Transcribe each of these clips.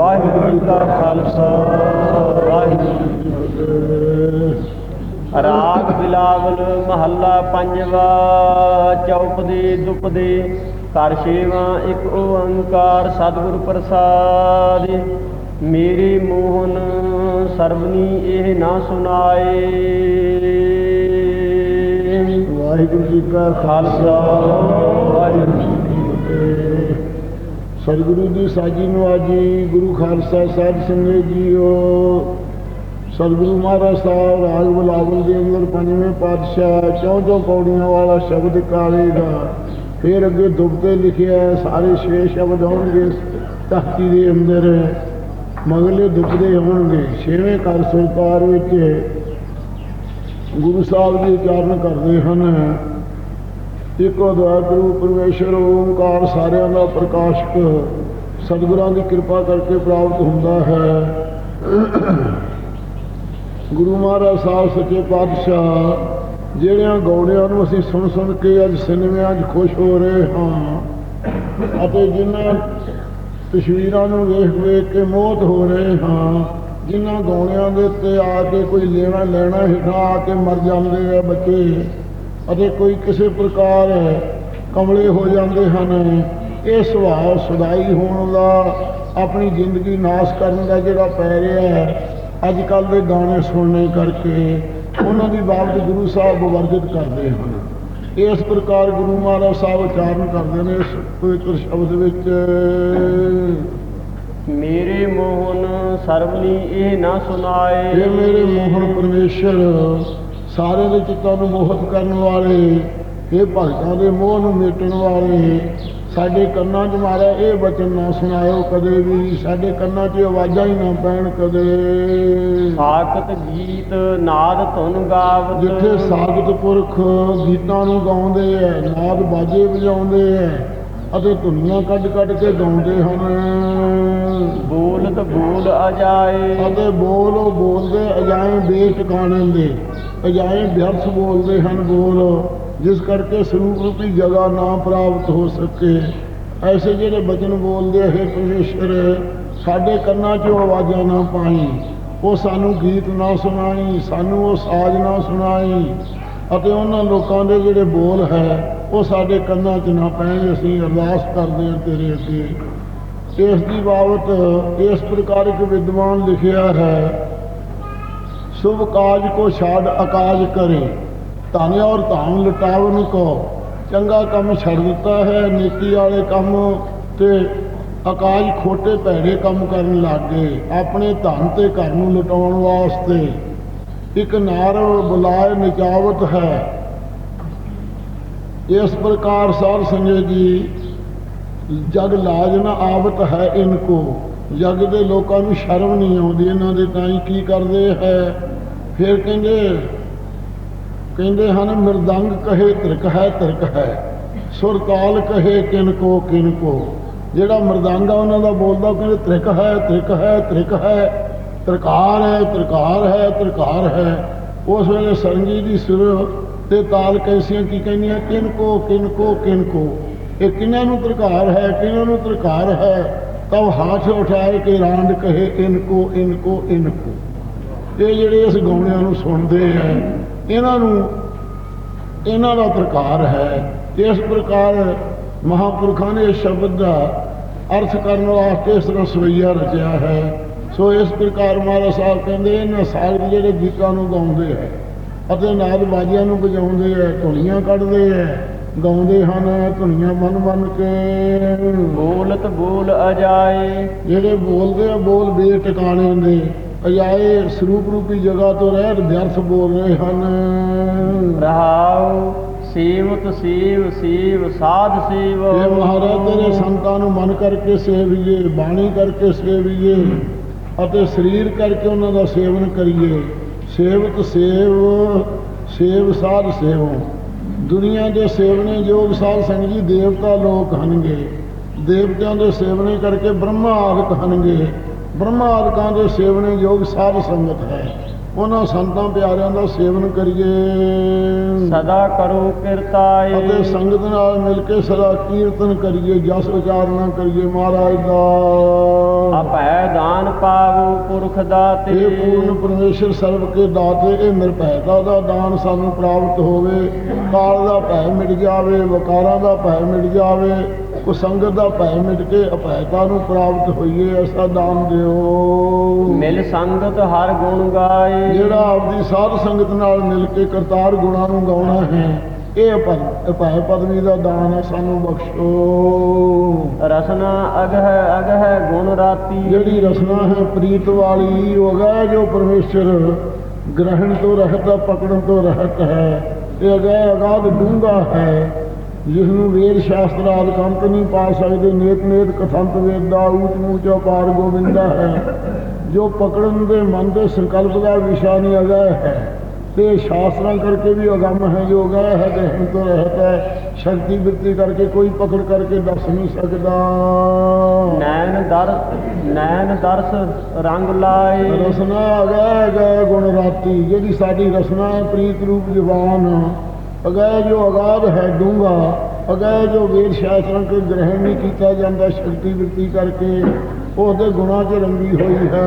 ਵਾਹਿਗੁਰੂ ਜੀ ਕਾ ਖਾਲਸਾ ਵਾਹਿਗੁਰੂ ਜੀ ਰਾਗ ਬਿਲਾਵਲ ਮਹੱਲਾ ਪੰਜਵਾ ਚੌਪਦੀ ਦੁਪਦੀ ਕਰ ਛੇਵਾਂ, ਇੱਕ ਓੰਕਾਰ ਸਤਿਗੁਰ ਪ੍ਰਸਾਦ। ਮੇਰੇ ਮੋਹਨ ਸਰਬਨੀ ਇਹ ਨਾ ਸੁਨਾਏ ਵਾਹਿਗੁਰੂ ਜੀ ਕਾ ਖਾਲਸਾ, ਵਾਹਿਗੁਰੂ ਜੀ ਸਤਿਗੁਰੂ ਜੀ ਸਾਜੀ ਨਵਾਜੀ ਗੁਰੂ ਖਾਲਸਾ ਸਾਹਿਬ ਸੰਗਤ ਜੀਓ। ਸਤਿਗੁਰੂ ਮਹਾਰਾਜ ਸਾਹਿਬ, ਰਾਗ ਬਲਾਵਲ ਦੇ ਅੰਦਰ ਪੰਜਵੇਂ ਪਾਤਸ਼ਾਹ ਚੌਂ ਚੌਂ ਪੌੜੀਆਂ ਵਾਲਾ ਸ਼ਬਦ ਕਾਵੇਗਾ ਫਿਰ ਅੱਗੇ ਦੁਬਤੇ ਲਿਖਿਆ ਸਾਰੇ ਛੇ ਸ਼ਬਦ ਹੋਣਗੇ ਤਖਤੀ ਦੇ ਅੰਦਰ। ਮਗਲੇ ਦੁਬਦੇ ਹੋਣਗੇ ਛੇਵੇਂ ਕਰ ਸੁਰਤਾਰ ਵਿੱਚ ਗੁਰੂ ਸਾਹਿਬ ਜੀ ਉਚਾਰਨ ਕਰਦੇ ਹਨ। ਇੱਕੋ ਦਇਆ ਗੁਰੂ ਪਰਮੇਸ਼ਰ ਓਮਕਾਰ ਸਾਰਿਆਂ ਦਾ ਪ੍ਰਕਾਸ਼ਕ। ਸਤਿਗੁਰਾਂ ਦੀ ਕਿਰਪਾ ਕਰਕੇ ਪ੍ਰਾਪਤ ਹੁੰਦਾ ਹੈ। ਗੁਰੂ ਮਹਾਰਾਜ ਸਾਹਿਬ ਸੱਚੇ ਪਾਤਸ਼ਾਹ, ਜਿਹੜਿਆਂ ਗੌੜਿਆਂ ਨੂੰ ਅਸੀਂ ਸੁਣ ਸੁਣ ਕੇ ਅੱਜ ਸਿਨੇਮਿਆਂ 'ਚ ਖੁਸ਼ ਹੋ ਰਹੇ ਹਾਂ ਅਤੇ ਜਿਨ੍ਹਾਂ ਤਸਵੀਰਾਂ ਨੂੰ ਵੇਖ ਵੇਖ ਕੇ ਮੋਹਤ ਹੋ ਰਹੇ ਹਾਂ, ਜਿਨ੍ਹਾਂ ਗੌਣਿਆਂ ਦੇ ਉੱਤੇ ਆ ਕੇ ਕੋਈ ਲੈਣਾ ਲੈਣਾ ਹਿਠਾ ਆ ਕੇ ਮਰ ਜਾਂਦੇ ਆ ਬੱਚੇ। ਅਤੇ ਕੋਈ ਕਿਸੇ ਪ੍ਰਕਾਰ ਕਮਲੇ ਹੋ ਜਾਂਦੇ ਹਨ। ਇਹ ਸੁਭਾਅ ਸੁਦਾਈ ਹੋਣ ਦਾ ਆਪਣੀ ਜ਼ਿੰਦਗੀ ਨਾਸ਼ ਕਰਨ ਦਾ ਜਿਹੜਾ ਪੈ ਰਿਹਾ ਹੈ ਅੱਜ ਕੱਲ ਦੇ ਗਾਣੇ ਸੁਣਨੇ ਕਰਕੇ ਉਹਨਾਂ ਦੀ ਬਾਬਤ ਗੁਰੂ ਸਾਹਿਬ ਵਰਜਿਤ ਕਰਦੇ ਹਨ। ਇਸ ਪ੍ਰਕਾਰ ਗੁਰੂ ਮਹਾਰਾਜ ਸਾਹਿਬ ਉਚਾਰਨ ਕਰਦੇ ਨੇ ਇਸ ਪਵਿੱਤਰ ਸ਼ਬਦ ਵਿੱਚ। ਮੇਰੇ ਮੋਹਨ ਸਰਬਨੀ ਇਹ ਨਾ ਸੁਨਾਏ ਇਹ ਮੇਰੇ ਮੋਹਨ ਪਰਮੇਸ਼ਰ ਸਾਰੇ ਦੇ ਚਿੱਤਾਂ ਨੂੰ ਮੋਹਿਤ ਕਰਨ ਵਾਲੇ ਇਹ ਭਗਤਾਂ ਦੇ ਮੋਹ ਨੂੰ ਮੇਟਣ ਵਾਲੇ ਸਾਡੇ ਕੰਨਾਂ 'ਚ ਮਾਰਿਆ ਇਹ ਬਚਨ ਨਾ ਸੁਣਾਇਓ ਕਦੇ ਵੀ ਸਾਡੇ ਕੰਨਾਂ 'ਚ ਆਵਾਜ਼ਾਂ ਹੀ ਨਾ ਪੈਣ ਕਦੇ। ਸਾਖਤ ਗੀਤ ਨਾਦ ਧੁਨ ਗਾਵਤ। ਜਿੱਥੇ ਸਾਗਤ ਪੁਰਖ ਗੀਤਾਂ ਨੂੰ ਗਾਉਂਦੇ ਐ ਨਾਦ ਬਾਜੇ ਵਜਾਉਂਦੇ ਐ ਅਤੇ ਧੁਨੀਆਂ ਕੱਢ ਕੱਢ ਕੇ ਗਾਉਂਦੇ ਹਨ। ਬੋਲਤ ਬੋਲ ਅਜਾਏ। ਅਤੇ ਬੋਲ ਉਹ ਬੋਲਦੇ ਅਜਾਏ ਬੇਟਿਕਾਣੇ ਦੇ। ਅਜਾਏ ਵਿਅਰਥ ਬੋਲਦੇ ਹਨ ਬੋਲ, ਜਿਸ ਕਰਕੇ ਸਰੂਪ ਰੂਪੀ ਜਗ੍ਹਾ ਨਾ ਪ੍ਰਾਪਤ ਹੋ ਸਕੇ। ਐਸੇ ਜਿਹੜੇ ਬਚਨ ਬੋਲਦੇ ਹੈ ਪਰਮੇਸ਼ਰ, ਸਾਡੇ ਕੰਨਾਂ 'ਚੋਂ ਆਵਾਜ਼ਾਂ ਨਾ ਪਾਈ। ਉਹ ਸਾਨੂੰ ਗੀਤ ਨਾ ਸੁਣਾਈ, ਸਾਨੂੰ ਉਹ ਸਾਜ਼ ਨਾ ਸੁਣਾਈ। ਅਤੇ ਉਹਨਾਂ ਲੋਕਾਂ ਦੇ ਜਿਹੜੇ ਬੋਲ ਹੈ, ਉਹ ਸਾਡੇ ਕੰਨਾਂ 'ਚ ਨਾ ਪੈਣ, ਅਸੀਂ ਅਰਦਾਸ ਕਰਦੇ ਹਾਂ ਤੇਰੇ ਅੱਗੇ। ਇਸ ਦੀ ਬਾਬਤ ਇਸ ਪ੍ਰਕਾਰ ਇੱਕ ਵਿਦਵਾਨ ਲਿਖਿਆ ਹੈ ਸ਼ੁਭ ਕਾਜ ਕੋ ਛਾੜ ਅਕਾਜ ਕਰੇ। ਧਨ ਔਰ ਧਾਮ ਲਟਾਵਨ ਕੋ। ਚੰਗਾ ਕੰਮ ਛੱਡ ਦਿੱਤਾ ਹੈ ਨੀਤੀ ਵਾਲੇ ਕੰਮ ਤੇ ਅਕਾਜ ਖੋਟੇ ਭੈੜੇ ਕੰਮ ਕਰਨ ਲੱਗ। ਗਏ ਆਪਣੇ ਧਨ ਤੇ ਘਰ ਨੂੰ ਲਟਾਉਣ ਵਾਸਤੇ ਇੱਕ ਨਾਰ ਬੁਲਾਏ ਨਿਚਾਵਤ ਹੈ। ਇਸ ਪ੍ਰਕਾਰ ਸਾਧ ਸੰਗਤ ਜੀ, ਜਗ ਲਾਜ ਨਾ ਆਵਤ ਹੈ ਇਨਕੋ ਜੱਗ ਦੇ ਲੋਕਾਂ ਨੂੰ ਸ਼ਰਮ ਨਹੀਂ ਆਉਂਦੀ, ਇਹਨਾਂ ਦੇ ਤਾਂ ਹੀ ਕੀ ਕਰਦੇ ਹੈ? ਫਿਰ ਕਹਿੰਦੇ ਕਹਿੰਦੇ ਹਨ, ਮਰਦੰਗ ਕਹੇ ਤ੍ਰਿਕ ਹੈ ਤ੍ਰਿਕ ਹੈ। ਸੁਰਤਾਲ ਕਹੇ ਕਿਨਕੋ ਕਿਨਕੋ ਜਿਹੜਾ ਮਰਦੰਗ ਆ, ਉਹਨਾਂ ਦਾ ਬੋਲਦਾ ਕਹਿੰਦੇ ਤ੍ਰਿਕ ਹੈ ਤ੍ਰਿਕ ਹੈ ਤ੍ਰਿਕ ਹੈ। ਤਰਕਾਰ ਹੈ ਤਰਕਾਰ ਹੈ ਤਰਕਾਰ ਹੈ। ਉਸ ਵੇਲੇ ਸਰੰਗੀ ਦੀ ਸੁਰ ਤੇ ਤਾਲ ਕੈਸੀਆਂ ਕੀ ਕਹਿੰਦੀਆਂ? ਕਿਨਕੋ ਕਿਨਕੋ ਕਿਨਕੋ ਇਹ ਕਿਨਾਂ ਨੂੰ ਤਰਕਾਰ ਹੈ ਕਿਨਾਂ ਨੂੰ ਤਰਕਾਰ ਹੈ? ਤਬ ਹੱਥ ਉਠਾਏ ਕੇ ਰਾਂਡ ਕਹੇ, ਇਨਕੋ ਇਨਕੋ ਇਨਕੋ। ਇਹ ਜਿਹੜੇ ਇਸ ਗਾਉਣਿਆਂ ਨੂੰ ਸੁਣਦੇ ਹੈ ਇਹਨਾਂ ਨੂੰ, ਇਹਨਾਂ ਦਾ ਪ੍ਰਕਾਰ ਹੈ। ਇਸ ਪ੍ਰਕਾਰ ਮਹਾਪੁਰਖਾਂ ਨੇ ਇਸ ਸ਼ਬਦ ਦਾ ਅਰਥ ਕਰਨ ਵਾਸਤੇ ਇਸ ਤਰ੍ਹਾਂ ਸਵਈਆ ਰਚਿਆ ਹੈ। ਸੋ ਇਸ ਪ੍ਰਕਾਰ ਮਹਾਰਾਜ ਸਾਹਿਬ ਕਹਿੰਦੇ, ਇਹਨਾਂ ਸਾਗ ਜਿਹੜੇ ਗੀਤਾਂ ਨੂੰ ਗਾਉਂਦੇ ਹੈ ਅਤੇ ਨਾਦ ਬਾਜੀਆਂ ਨੂੰ ਵਜਾਉਂਦੇ ਹੈ ਧੁਨੀਆਂ ਕੱਢਦੇ ਹੈ ਗਾਉਂਦੇ ਹਨ ਧੁਨੀਆਂ ਮਨ ਮਨ ਕੇ। ਬੋਲਤ ਬੋਲ ਅਜਾਏ। ਜਿਹੜੇ ਬੋਲਦੇ ਆ ਬੋਲ ਬੇਟਿਕਾਣੇ ਦੇ ਅਜਾਏ ਸਰੂਪ ਰੂਪੀ ਜਗ੍ਹਾ ਤੋਂ ਰਹਿਤ ਵਿਅਰਥ ਬੋਲ ਰਹੇ ਹਨ। ਰਹਾਉ ਸੇਵਤ ਸੇਵ ਸੇਵ ਸਾਧ ਸੇਵ। ਇਹ ਮਹਾਰਾਜ ਤੇਰੇ ਸੰਤਾਂ ਨੂੰ ਮਨ ਕਰਕੇ ਸੇਵੀਏ ਬਾਣੀ ਕਰਕੇ ਸੇਵੀਏ ਅਤੇ ਸਰੀਰ ਕਰਕੇ ਉਹਨਾਂ ਦਾ ਸੇਵਨ ਕਰੀਏ ਸੇਵਤ ਸੇਵ ਸੇਵ ਸਾਧ ਸੇਵੋ। ਦੁਨੀਆ ਦੇ ਸੇਵਨੇ ਯੋਗ ਸਾਧ ਸੰਗ ਜੀ ਦੇਵਤਾ ਲੋਕ ਹਨਗੇ। ਦੇਵਤਿਆਂ ਦੇ ਸੇਵਨੇ ਕਰਕੇ ਬ੍ਰਹਮਾ ਆਦਿਕ ਹਨਗੇ। ਬ੍ਰਹਮਾ ਆਦਿਕਾਂ ਦੇ ਸੇਵਨੇ ਯੋਗ ਸਾਧ ਸੰਗਤ ਹੈ। ਉਹਨਾਂ ਸੰਤਾਂ ਪਿਆਰਿਆਂ ਦਾ ਸੇਵਨ ਕਰੀਏ। ਸਦਾ ਕਰੋ ਕਿਰਤਾਏ। ਅਤੇ ਸੰਗਤ ਨਾਲ ਮਿਲ ਕੇ ਸਦਾ ਕੀਰਤਨ ਕਰੀਏ ਜਸ ਉਚਾਰਨਾ ਕਰੀਏ ਮਹਾਰਾਜ ਦਾ। ਆਪੈ ਸੁਖ ਦਾਤੇ। ਇਹ ਪੂਰਨ ਪਰਮੇਸ਼ਰ ਸਰਬ ਕੇ ਦਾਤੇ ਇਹ ਨਿਰਭੈਤਾ ਦਾ ਦਾਨ ਸਾਨੂੰ ਪ੍ਰਾਪਤ ਹੋਵੇ। ਕਾਲ ਦਾ ਭੈ ਮਿਟ ਜਾਵੇ ਵਕਾਰਾਂ ਦਾ ਭੈ ਮਿਟ ਜਾਵੇ। ਕੁਸੰਗਤ ਦਾ ਭੈ ਮਿਟ ਕੇ ਅਭੈਤਾ ਨੂੰ ਪ੍ਰਾਪਤ ਹੋਈਏ ਐਸਾ ਦਾਨ ਦਿਓ। ਮਿਲ ਸੰਗਤ ਹਰ ਗੁਣ ਗਾਏ। ਜਿਹੜਾ ਆਪਦੀ ਸਾਧ ਸੰਗਤ ਨਾਲ ਮਿਲ ਕੇ ਕਰਤਾਰ ਗੁਣਾਂ ਨੂੰ ਗਾਉਣਾ ਹੈ ਇਹ ਭੈ ਭੈ ਪਦਵੀ ਦਾ ਦਾਨ ਹੈ ਸਾਨੂੰ ਬਖਸ਼ੋ। ਰਸਨਾ ਅਗਹ ਅਗਹ ਗੁਣ ਰਾਤੀ। ਜਿਹੜੀ ਰਸਨਾ ਹੈ ਪ੍ਰੀਤ ਵਾਲੀ ਉਹ ਹੈ ਜੋ ਪਰਮੇਸ਼ਰ ਗ੍ਰਹਿਣ ਤੋਂ ਰਹਿਤ ਪਕੜਨ ਤੋਂ ਰਹਿਤ ਹੈ। ਇਹ ਅਗੈ ਅਗਾਧ ਡੂੰਘਾ ਹੈ ਜਿਸ ਨੂੰ ਵੇਦ ਸ਼ਾਸਤਰ ਆਦਿ ਕੰਤ ਨਹੀਂ ਪਾ ਸਕਦੇ ਨੇਤ ਨੇਤ ਕਥੰਤ ਵੇਦਾ ਊਚ ਮੂਚ ਅਪਾਰ ਗੋਵਿੰਦਾ ਹੈ। ਜੋ ਪਕੜਨ ਦੇ ਮਨ ਦੇ ਸੰਕਲਪ ਦਾ ਵਿਸ਼ਾ ਨਹੀਂ ਅਗੈ ਹੈ ਤੇ ਸ਼ਾਸਤਰਾਂ ਕਰਕੇ ਵੀ ਅਗੰਮ ਹੈ ਜੋ ਅਗੈ ਹੈ ਗ੍ਰਹਿਣ ਤੋਂ ਰਹਿਤ ਹੈ। ਸ਼ਕਤੀ ਬਿਰਤੀ ਕਰਕੇ ਕੋਈ ਪਕੜ ਕਰਕੇ ਦੱਸ ਨਹੀਂ ਸਕਦਾ। ਨੈਣ ਦਰ ਨੈਣ ਦਰਸ ਰੰਗ ਲਾਏ। ਰਸਨਾ ਅਗੈ ਗੈ ਗੁਣ ਰਾਤੀ ਜਿਹੜੀ ਸਾਡੀ ਰਸਨਾ ਹੈ ਪ੍ਰੀਤ ਰੂਪ ਜਵਾਨ। ਅਗੈ ਜੋ ਅਗਾਧ ਹੈ ਡੂੰਘਾ ਅਗੈ ਜੋ ਵੇਦ ਸ਼ਾਸਤਰਾਂ ਕੇ ਗ੍ਰਹਿਣ ਨਹੀਂ ਕੀਤਾ ਜਾਂਦਾ ਸ਼ਕਤੀ ਬਿਰਤੀ ਕਰਕੇ ਉਹਦੇ ਗੁਣਾਂ 'ਚ ਰੰਗੀ ਹੋਈ ਹੈ।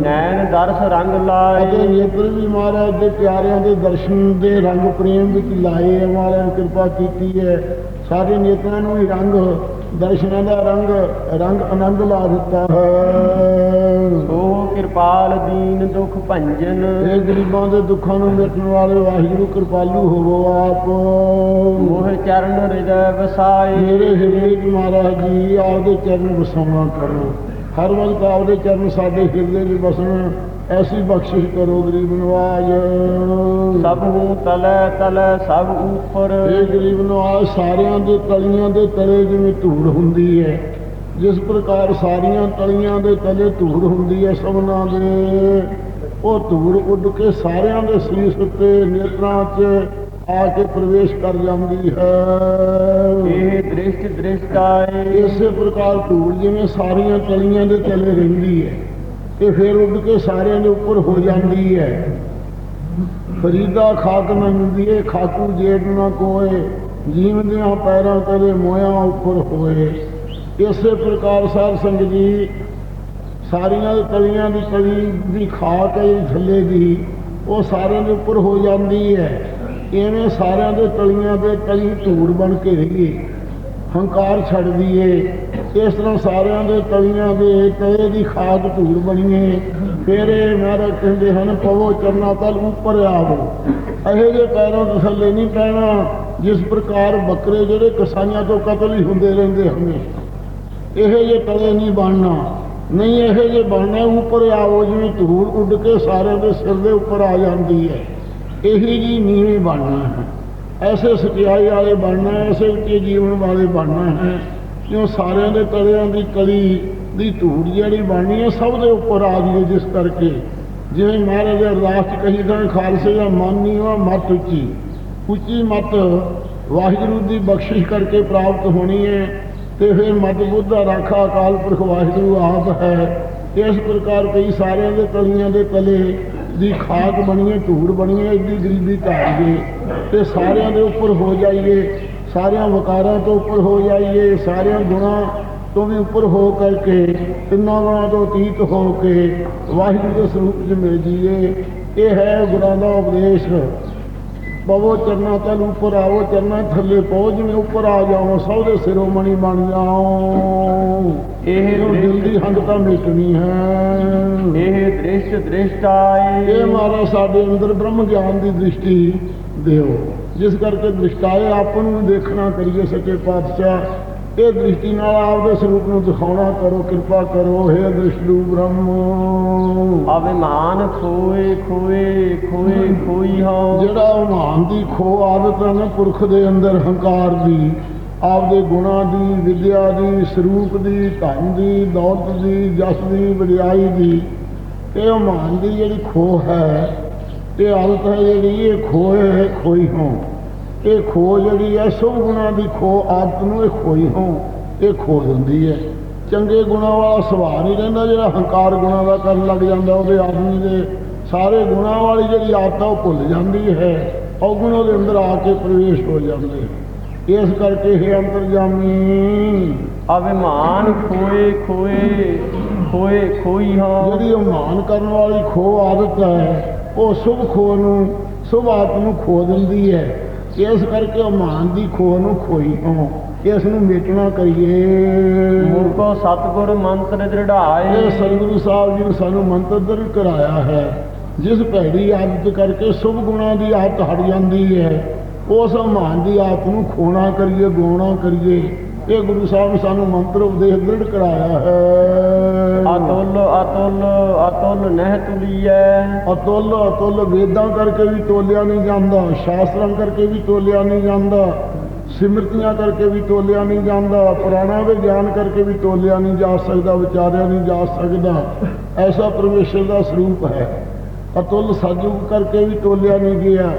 ਨੈਣ ਦਰਸ ਰੰਗ ਅਤੇ ਲਾਏ ਨੇਤਰ ਵੀ ਮਹਾਰਾਜ ਦੇ ਪਿਆਰਿਆਂ ਦੇ ਦਰਸ਼ਨ ਦੇ ਰੰਗ ਪ੍ਰੇਮ ਵਿੱਚ ਲਾਏ ਮਹਾਰਾਜ ਕਿਰਪਾ ਕੀਤੀ ਹੈ। ਸਾਰੇ ਨੇਤਰਾਂ ਨੂੰ ਹੀ ਰੰਗ ਦਰਸ਼ਨਾਂ ਦਾ ਰੰਗ ਰੰਗ ਆਨੰਦ ਲਾ ਦਿੱਤਾ ਹੈ। ਸੋ ਕਿਰਪਾਲ ਦੀਨ ਦੁਖ ਭੰਜਨ। ਇਹ ਗਰੀਬਾਂ ਦੇ ਦੁੱਖਾਂ ਨੂੰ ਮਿਟਣ ਵਾਲੇ ਵਾਹਿਗੁਰੂ ਕਿਰਪਾਲੂ ਹੋਵੋ ਆਪ। ਮੋਹ ਚਰਨ ਹਿਰਦੈ ਵਸਾਏ। ਮੇਰੇ ਹਿਰਦੇ ਮਹਾਰਾਜ ਜੀ ਆਪਦੇ ਚਰਨ ਵਸਾਉਣਾ ਕਰੋ। ਹਰ ਵਕਤ ਆਪਦੇ ਚਰਨ ਸਾਡੇ ਹਿਰਦੇ ਵਿੱਚ ਵਸਣ ਐਸੀ ਬਖਸ਼ਿਸ਼ ਕਰੋ ਗਰੀਬ ਨਵਾਜ। ਸਭ ਹੂੰ ਤਲੈ ਤਲੈ ਸਭ ਉਪਰ। ਇਹ ਗਰੀਬ ਨਵਾਜ ਸਾਰਿਆਂ ਦੇ ਤਲੀਆਂ ਦੇ ਤਲੇ ਜਿਵੇਂ ਧੂੜ ਹੁੰਦੀ ਹੈ। ਜਿਸ ਪ੍ਰਕਾਰ ਸਾਰੀਆਂ ਤਲੀਆਂ ਦੇ ਤਲੇ ਧੂੜ ਹੁੰਦੀ ਹੈ ਸਭਨਾਂ ਦੇ ਉਹ ਧੂੜ ਉੱਡ ਕੇ ਸਾਰਿਆਂ ਦੇ ਸੀਸ ਉੱਤੇ ਨੇਤਰਾਂ 'ਚ ਆ ਕੇ ਪ੍ਰਵੇਸ਼ ਕਰ ਜਾਂਦੀ ਹੈ। ਇਹ ਦ੍ਰਿਸ਼ਟ ਦ੍ਰਿਸ਼ਟਾਏ ਇਸੇ ਪ੍ਰਕਾਰ ਧੂੜ ਜਿਵੇਂ ਸਾਰੀਆਂ ਤਲੀਆਂ ਦੇ ਤਲੇ ਰਹਿੰਦੀ ਹੈ ਤੇ ਫਿਰ ਉੱਡ ਕੇ ਸਾਰਿਆਂ ਦੇ ਉੱਪਰ ਹੋ ਜਾਂਦੀ ਹੈ। ਫਰੀਦਾ ਖਾਕ ਨਾ ਮਿਲਦੀਏ ਖਾਕੂ ਜੇਠ ਨਾ ਕੋਏ ਜੀਵਦਿਆਂ ਪੈਰਾਂ ਤਲੇ ਮੋਇਆਂ ਉੱਪਰ ਹੋਏ। ਇਸੇ ਪ੍ਰਕਾਰ ਸਾਧ ਸੰਗਤ ਜੀ ਸਾਰੀਆਂ ਤਲੀਆਂ ਦੀ ਤਲੀ ਦੀ ਖਾਕ ਹੈ ਥੱਲੇ ਦੀ ਉਹ ਸਾਰਿਆਂ ਦੇ ਉੱਪਰ ਹੋ ਜਾਂਦੀ ਹੈ। ਐਵੇਂ ਸਾਰਿਆਂ ਦੇ ਤਲੀਆਂ ਦੇ ਤਲੀ ਧੂੜ ਬਣ ਕੇ ਰਹੀਏ, ਹੰਕਾਰ ਛੱਡ ਦਈਏ, ਇਸ ਤਰ੍ਹਾਂ ਸਾਰਿਆਂ ਦੇ ਤਲੀਆਂ ਦੇ ਤਲੇ ਦੀ ਖਾਦ ਧੂੜ ਬਣੀਏ। ਫਿਰ ਇਹ ਮਹਾਰਾਜ ਕਹਿੰਦੇ ਹਨ, ਪਵੋ ਚਰਨਾ ਤਲ ਉੱਪਰ ਆਵੋ। ਇਹੋ ਜਿਹੇ ਪੈਰਾਂ ਤੋਂ ਥੱਲੇ ਨਹੀਂ ਪੈਣਾ, ਜਿਸ ਪ੍ਰਕਾਰ ਬੱਕਰੇ ਜਿਹੜੇ ਕਸਾਈਆਂ ਤੋਂ ਕਤਲ ਹੀ ਹੁੰਦੇ ਰਹਿੰਦੇ ਹਮੇਸ਼ਾ ਇਹੋ ਜਿਹੇ ਤਲੇ ਨਹੀਂ ਬਣਨਾ। ਨਹੀਂ ਇਹੋ ਜਿਹੇ ਬਣਨਾ, ਉੱਪਰ ਆਵੋ, ਜਿਵੇਂ ਧੂੜ ਉੱਡ ਕੇ ਸਾਰਿਆਂ ਦੇ ਸਿਰ ਦੇ ਉੱਪਰ ਆ ਜਾਂਦੀ ਹੈ। ਇਹੀ ਜੀ ਨੀਵੇਂ ਬਣਨਾ ਹੈ। ਐਸੇ ਸਚਾਈ ਵਾਲੇ ਬਣਨਾ ਹੈ, ਐਸੇ ਉੱਚੇ ਜੀਵਨ ਵਾਲੇ ਬਣਨਾ ਹੈ। ਕਿਉਂ ਸਾਰਿਆਂ ਦੇ ਤਲਿਆਂ ਦੀ ਕਲੀ ਦੀ ਧੂੜ ਜਿਹੜੀ ਬਣਨੀ ਹੈ, ਸਭ ਦੇ ਉੱਪਰ ਆ ਗਈ ਜਿਸ ਕਰਕੇ। ਜਿਵੇਂ ਮਹਾਰਾਜ ਅਰਦਾਸ ਚ ਕਹੀ ਤਾਂ ਖਾਲਸੇ ਦਾ ਮਨ ਨਹੀਂ ਵਾ ਮਤ ਉੱਚੀ। ਉੱਚੀ ਮਤ ਵਾਹਿਗੁਰੂ ਦੀ ਬਖਸ਼ਿਸ਼ ਕਰਕੇ ਪ੍ਰਾਪਤ ਹੋਣੀ ਹੈ ਤੇ ਫਿਰ ਮਤ ਬੁੱਧ ਰਾਖਾ ਅਕਾਲ ਪੁਰਖ ਵਾਹਿਗੁਰੂ ਆਪ ਹੈ। ਇਸ ਪ੍ਰਕਾਰ ਕਈ ਸਾਰਿਆਂ ਦੇ ਤਲੀਆਂ ਦੇ ਤਲੇ ਦੀ ਖਾਕ ਬਣੀਏ ਧੂੜ ਬਣੀਏ ਐਡੀ ਗਰੀਬੀ ਧਾਰੀਏ ਤੇ ਸਾਰਿਆਂ ਦੇ ਉੱਪਰ ਹੋ ਜਾਈਏ, ਸਾਰਿਆਂ ਵਕਾਰਾਂ ਤੋਂ ਉੱਪਰ ਹੋ ਜਾਈਏ, ਸਾਰਿਆਂ ਗੁਣਾਂ ਤੋਂ ਵੀ ਉੱਪਰ ਹੋ ਕਰਕੇ, ਤਿੰਨਾਂ ਗੁਣਾਂ ਤੋਂ ਅਤੀਤ ਹੋ ਕੇ ਵਾਹਿਗੁਰੂ ਦੇ ਸਰੂਪ 'ਚ ਮਿਲ ਜੀਏ ਇਹ ਹੈ ਗੁਰਾਂ ਦਾ ਉਪਦੇਸ਼। ਪਵੋ ਚਰਨਾ ਤਲ ਉੱਪਰ ਆਵੋ ਚਰਨਾ ਥੱਲੇ ਪਹੁੰਚ ਜਿਵੇਂ ਉੱਪਰ ਆ ਜਾਓ ਸਭ ਦੇ ਸਿਰੋਮਣੀ ਬਣ ਜਾਓ। ਇਹ ਦਿਲ ਦੀ ਹੰਗ ਤਾਂ ਮਿਟਣੀ ਹੈ। ਇਹ ਦ੍ਰਿਸ਼ਟ ਦ੍ਰਿਸ਼ਟਾਏ। ਇਹ ਮਹਾਰਾਜ ਸਾਡੇ ਅੰਦਰ ਬ੍ਰਹਮ ਗਿਆਨ ਦੀ ਦ੍ਰਿਸ਼ਟੀ ਦਿਓ। ਜਿਸ ਕਰਕੇ ਦ੍ਰਿਸ਼ਟਾਏ ਆਪ ਨੂੰ ਦੇਖਣਾ ਕਰੀਏ ਸੱਚੇ ਪਾਤਸ਼ਾਹ। ਇਹ ਦ੍ਰਿਸ਼ਟੀ ਨਾਲ ਆਪਦੇ ਸਰੂਪ ਨੂੰ ਦਿਖਾਉਣਾ ਕਰੋ ਕਿਰਪਾ ਕਰੋ ਹੈ ਦ੍ਰਿਸ਼ਟੂ ਬ੍ਰਹਮ। ਅਭਿਮਾਨ ਖੋਏ ਖੋਏ ਖੋਏ ਖੋਈ ਹੋ। ਜਿਹੜਾ ਮਹਾਨ ਦੀ ਖੋ ਆਦਤ ਹੈ ਨਾ ਪੁਰਖ ਦੇ ਅੰਦਰ ਹੰਕਾਰ ਦੀ ਆਪਦੇ ਗੁਣਾਂ ਦੀ ਵਿਦਿਆ ਦੀ ਸਰੂਪ ਦੀ ਧਨ ਦੀ ਦੌਲਤ ਦੀ ਜਸ ਦੀ ਵਡਿਆਈ ਦੀ ਇਹ ਮਹਾਨ ਦੀ ਜਿਹੜੀ ਖੋ ਹੈ ਇਹ ਆਦਤ ਹੈ ਜਿਹੜੀ ਇਹ ਖੋਏ ਹੈ ਖੋਈ ਹੋ। ਇਹ ਖੋ ਜਿਹੜੀ ਹੈ ਸਭ ਗੁਣਾਂ ਦੀ ਖੋ ਆਦਤ ਨੂੰ ਇਹ ਖੋਈ ਹੋ ਇਹ ਖੋ ਦਿੰਦੀ ਹੈ। ਚੰਗੇ ਗੁਣਾਂ ਵਾਲਾ ਸੁਭਾਅ ਨਹੀਂ ਰਹਿੰਦਾ ਜਿਹੜਾ ਹੰਕਾਰ ਗੁਣਾਂ ਦਾ ਕਰਨ ਲੱਗ ਜਾਂਦਾ ਉਹਦੇ ਆਦਮੀ ਦੇ ਸਾਰੇ ਗੁਣਾਂ ਵਾਲੀ ਜਿਹੜੀ ਆਦਤ ਉਹ ਭੁੱਲ ਜਾਂਦੀ ਹੈ। ਔਗੁਣ ਉਹਦੇ ਅੰਦਰ ਆ ਕੇ ਪ੍ਰਵੇਸ਼ ਹੋ ਜਾਂਦੇ ਇਸ ਕਰਕੇ ਇਹ ਅੰਤਰਜਾਮੀ ਅਭਿਮਾਨ ਖੋਏ ਖੋਏ ਖੋਏ ਖੋਈ ਹੋ। ਜਿਹੜੀ ਉਹ ਮਾਨ ਕਰਨ ਵਾਲੀ ਖੋ ਆਦਤ ਹੈ ਉਹ ਸੁਭ ਖੋ ਨੂੰ ਸੁਭ ਆਦਤ ਨੂੰ ਖੋ ਦਿੰਦੀ ਹੈ। ਇਸ ਕਰਕੇ ਉਹ ਮਾਨ ਦੀ ਖੋ ਨੂੰ ਖੋਈ ਹੋ ਇਸ ਨੂੰ ਮੇਟਣਾ ਕਰੀਏ। ਮੂਕੋ ਸਤਗੁਰ ਮੰਤਰ ਦ੍ਰਿੜਾਏ। ਇਹ ਸਤਿਗੁਰੂ ਸਾਹਿਬ ਜੀ ਨੇ ਸਾਨੂੰ ਮੰਤਰ ਦਰਜ ਕਰਾਇਆ ਹੈ। ਜਿਸ ਭੈੜੀ ਆਦਤ ਕਰਕੇ ਸੁਭ ਗੁਣਾਂ ਦੀ ਆਦਤ ਹਟ ਜਾਂਦੀ ਹੈ ਉਸ ਮਾਨ ਦੀ ਆਦਤ ਨੂੰ ਖੋਣਾ ਕਰੀਏ ਗੋਣਾ ਕਰੀਏ। ਇਹ ਗੁਰੂ ਸਾਹਿਬ ਨੇ ਸਾਨੂੰ ਮੰਤਰ ਉਪਦੇਸ਼ ਦ੍ਰਿੜ ਕਰਾਇਆ ਹੈ। ਅਤੁੱਲ ਅਤੁੱਲ ਅਤੁੱਲ ਨਹਿ ਤੁਲੀਐ। ਅਤੁੱਲ ਅਤੁੱਲ ਵੇਦਾਂ ਕਰਕੇ ਵੀ ਤੋਲਿਆ ਨਹੀਂ ਜਾਂਦਾ, ਸ਼ਾਸਤਰਾਂ ਕਰਕੇ ਵੀ ਤੋਲਿਆ ਨਹੀਂ ਜਾਂਦਾ, ਸਿਮਰਤੀਆਂ ਕਰਕੇ ਵੀ ਤੋਲਿਆ ਨਹੀਂ ਜਾਂਦਾ, ਪੁਰਾਣਾ ਦੇ ਗਿਆਨ ਕਰਕੇ ਵੀ ਤੋਲਿਆ ਨਹੀਂ ਜਾ ਸਕਦਾ, ਵਿਚਾਰਿਆ ਨਹੀਂ ਜਾ ਸਕਦਾ। ਐਸਾ ਪਰਮੇਸ਼ਰ ਦਾ ਸਰੂਪ ਹੈ। ਅਤੁੱਲ ਸਤਿਯੁਗ ਕਰਕੇ ਵੀ ਤੋਲਿਆ ਨਹੀਂ ਗਿਆ,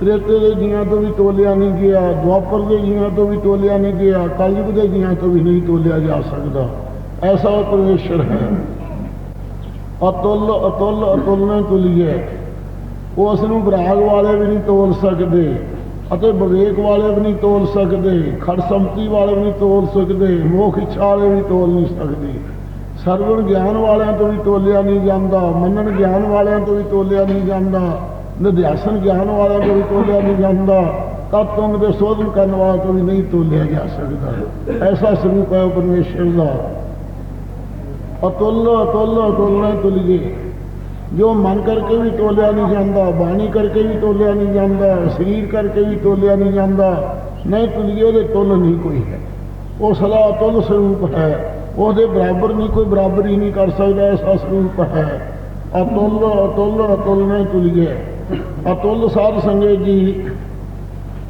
ਤ੍ਰੇਤੇ ਦੇ ਜੀਆਂ ਤੋਂ ਵੀ ਤੋਲਿਆ ਨਹੀਂ ਗਿਆ, ਦੁਆਪਰ ਦੇ ਜੀਆਂ ਤੋਂ ਵੀ ਤੋਲਿਆ ਨਹੀਂ ਗਿਆ, ਕਲਯੁਗ ਦੇ ਜੀਆਂ ਤੋਂ ਵੀ ਨਹੀਂ ਤੋਲਿਆ ਜਾ ਸਕਦਾ। ਐਸਾ ਉਹ ਪਰਮੇਸ਼ਰ ਹੈ। ਅਤੁੱਲ ਅਤੁੱਲ ਅਤੁੱਲ ਨੇ ਤੁਲੀਏ। ਉਸ ਨੂੰ ਵਿਰਾਗ ਵਾਲੇ ਵੀ ਨਹੀਂ ਤੋਲ ਸਕਦੇ ਅਤੇ ਵਿਵੇਕ ਵਾਲੇ ਵੀ ਨਹੀਂ ਤੋਲ ਸਕਦੇ ਖੜਸਮਤੀ ਵਾਲੇ ਵੀ ਨਹੀਂ ਤੋਲ ਸਕਦੇ, ਮੋਖ ਇੱਛਾ ਵਾਲੇ ਵੀ ਤੋਲ ਨਹੀਂ ਸਕਦੇ। ਸਰਵਣ ਗਿਆਨ ਵਾਲਿਆਂ ਤੋਂ ਵੀ ਤੋਲਿਆ ਨਹੀਂ ਜਾਂਦਾ, ਮੰਨਣ ਗਿਆਨ ਵਾਲਿਆਂ ਤੋਂ ਵੀ ਤੋਲਿਆ ਨਹੀਂ ਜਾਂਦਾ, ਨਿਧਿਆਸਨ ਗਿਆਨ ਵਾਲਿਆਂ ਤੋਂ ਵੀ ਤੋਲਿਆ ਨਹੀਂ ਜਾਂਦਾ ਤਤਵੰਗ ਦੇ ਸੋਧਨ ਕਰਨ ਵਾਲਿਆਂ ਤੋਂ ਵੀ ਨਹੀਂ ਤੋਲਿਆ ਜਾ ਸਕਦਾ। ਐਸਾ ਸਰੂਪ ਹੈ ਉਹ ਪਰਮੇਸ਼ਰ ਦਾ। ਅਤੁੱਲ ਅਤੁੱਲ ਅਤੁੱਲ ਨੇ ਤੁਲੀਏ ਜੋ। ਮਨ ਕਰਕੇ ਵੀ ਤੋਲਿਆ ਨਹੀਂ ਜਾਂਦਾ, ਬਾਣੀ ਕਰਕੇ ਵੀ ਤੋਲਿਆ ਨਹੀਂ ਜਾਂਦਾ, ਸਰੀਰ ਕਰਕੇ ਵੀ ਤੋਲਿਆ ਨਹੀਂ ਜਾਂਦਾ, ਨਹੀਂ ਤੁਲੀਏ ਉਹਦੇ ਤੁੱਲ ਨਹੀਂ ਕੋਈ ਹੈ। ਉਹ ਸਦਾ ਅਤੁੱਲ ਸਰੂਪ ਹੈ। ਉਹਦੇ ਬਰਾਬਰ ਨਹੀਂ, ਕੋਈ ਬਰਾਬਰੀ ਨਹੀਂ ਕਰ ਸਕਦਾ, ਐਸਾ ਸਰੂਪ ਹੈ। ਅਤੁੱਲ ਅਤੁੱਲ ਅਤੁੱਲ ਨੇ ਤੁਲੀਏ ਅਤੁੱਲ ਸਾਧ ਸੰਗਤ ਜੀ,